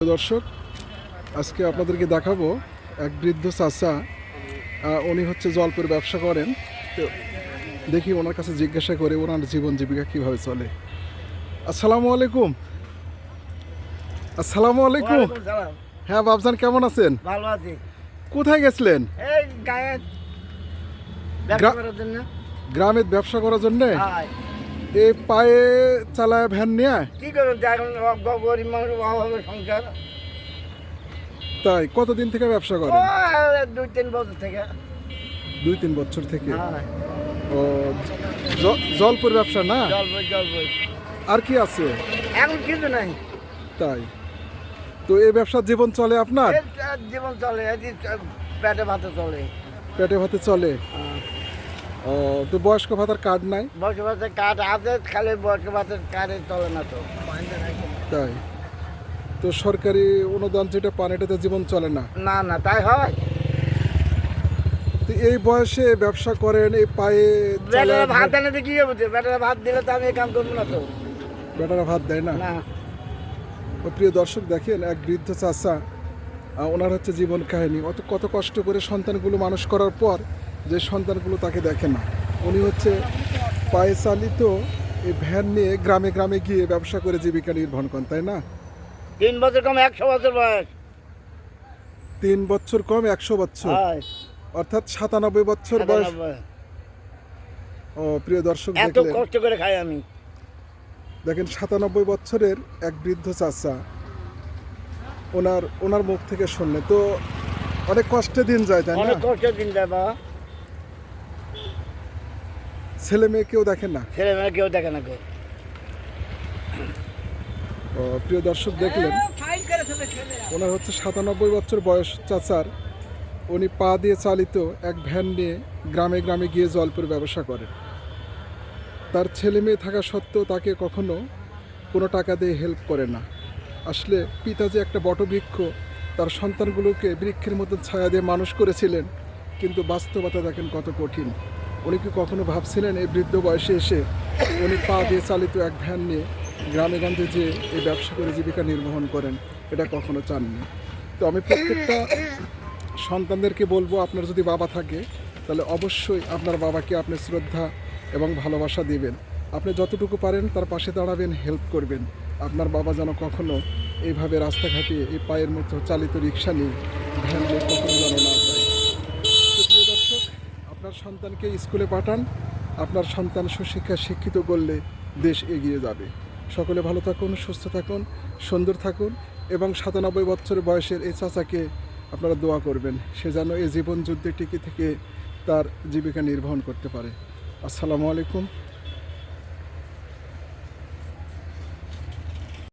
দর্শক আজকে আপনাদেরকে দেখাবো এক বৃদ্ধ চাচা উনি হচ্ছে জলপুর ব্যবসা করেন। তো দেখি ওনার কাছে জিজ্ঞাসা করে ওনার জীবন জীবিকা কীভাবে চলে। আসসালামু আলাইকুম। আসসালামু আলাইকুম। হ্যাঁ বাবজান কেমন আছেন? ভালো আছি। কোথায় গেছিলেন? গায়ে ব্যবসা করার জন্য। এই পায়ে চালায় ভ্যান নিয়ে কি করুন এখন গ- গরিব মানুষ অভাবে সংসার। তাই কতদিন থেকে ব্যবসা ও, করেন দুই তিন বছর থেকে। দুই তিন বছর থেকে? ও জ- জলপুর ব্যবসা না? জল বই জল বই আর কি আছে? এখন কিছু নাই। তাই। তো এই ব্যবসার জীবন চলে আপনার? জীবন চলে পেটে ভাতে চলে। পেটে ভাতে চলে? হ্যাঁ। ও তো বয়স্ক ভাতার কার্ড নাই? বয়স্ক ভাতের কাঠ আছে খালি বয়স্ক ভাতের কাঠে চলে না তো। তাই? তো সরকারি অনুদান যেটা পান এটাতে জীবন চলে না? না না তাই হয়। তো এই বয়সে ব্যবসা করেন এই পায়ে বেটারা ভাত দিয়ে কি হবে বেটারা ভাত দিলে তো আমি এই কাম করব না তো। বেটারা ভাত দেয় না? না। ও প্রিয় দর্শক দেখেন এক বৃদ্ধ চাচা ওনার হচ্ছে জীবন কাহিনী। অত কত কষ্ট করে সন্তানগুলো মানুষ করার পর যে সন্তানগুলো তাকে দেখে না উনি হচ্ছে পায়ে চালিত এই ভ্যান নিয়ে গ্রামে গ্রামে গিয়ে ব্যবসা করে জীবিকা নির্বাহ করেন তাই না? তিন বছর কম একশো বছর বয়স। তিন বছর কম একশো বছর। অর্থাৎ সাতানব্বই বছর বয়স। ও প্রিয় দর্শক এত কষ্ট করে খাই আমি। দেখেন সাতানব্বই বছরের এক বৃদ্ধ চাচা ওনার ওনার মুখ থেকে শুনলে তো অনেক কষ্টে দিন যায় তাই না? অনেক কষ্টের দিন যায় বাবা। ছেলে মেয়ে কেউ দেখেন না? ছেলে মেয়ে কেউ দেখে না কেউ। ও, প্রিয় দর্শক দেখলেন ওনার হচ্ছে সাতানব্বই বছর বয়স চাচার। উনি পা দিয়ে চালিত এক ভ্যান নিয়ে গ্রামে গ্রামে গিয়ে জলপুর ব্যবসা করেন। তার ছেলে মেয়ে থাকা সত্ত্বেও তাকে কখনো কোনো টাকা দিয়ে হেল্প করে না। আসলে পিতা যে একটা বটবৃক্ষ তার সন্তানগুলোকে বৃক্ষের মতো ছায়া দিয়ে মানুষ করেছিলেন কিন্তু বাস্তবতা দেখেন কত কঠিন। উনি কি কখনো ভাবছিলেন এই বৃদ্ধ বয়সে এসে উনি পা দিয়ে চালিত এক ভ্যান নিয়ে গ্রামে গঞ্জে যে এই ব্যবসা করে জীবিকা নির্বাহন করেন? এটা কখনো চাননি। তো আমি প্রত্যেকটা সন্তানদেরকে বলব, আপনার যদি বাবা থাকে, তাহলে অবশ্যই আপনার বাবাকে আপনি শ্রদ্ধা এবং ভালোবাসা দিবেন। আপনি যতটুকু পারেন তার পাশে দাঁড়াবেন, হেল্প করবেন। আপনার বাবা যেন কখনো এইভাবে রাস্তাঘাটে এই পায়ের মতো চালিত রিক্সা নিয়ে ভ্যান নিয়ে কখনো যেন না যায় তো প্রিয় দর্শক আপনার সন্তানকে স্কুলে পাঠান। আপনার সন্তান সুশিক্ষা শিক্ষিত করলে দেশ এগিয়ে যাবে। সকলে ভালো থাকুন, সুস্থ থাকুন, সুন্দর থাকুন এবং সাতানব্বই বছর বয়সের এই চাচাকে আপনারা দোয়া করবেন। সে যেন এই জীবন যুদ্ধে টিকে থেকে তার জীবিকা নির্বাহন করতে পারে। আসসালামু আলাইকুম।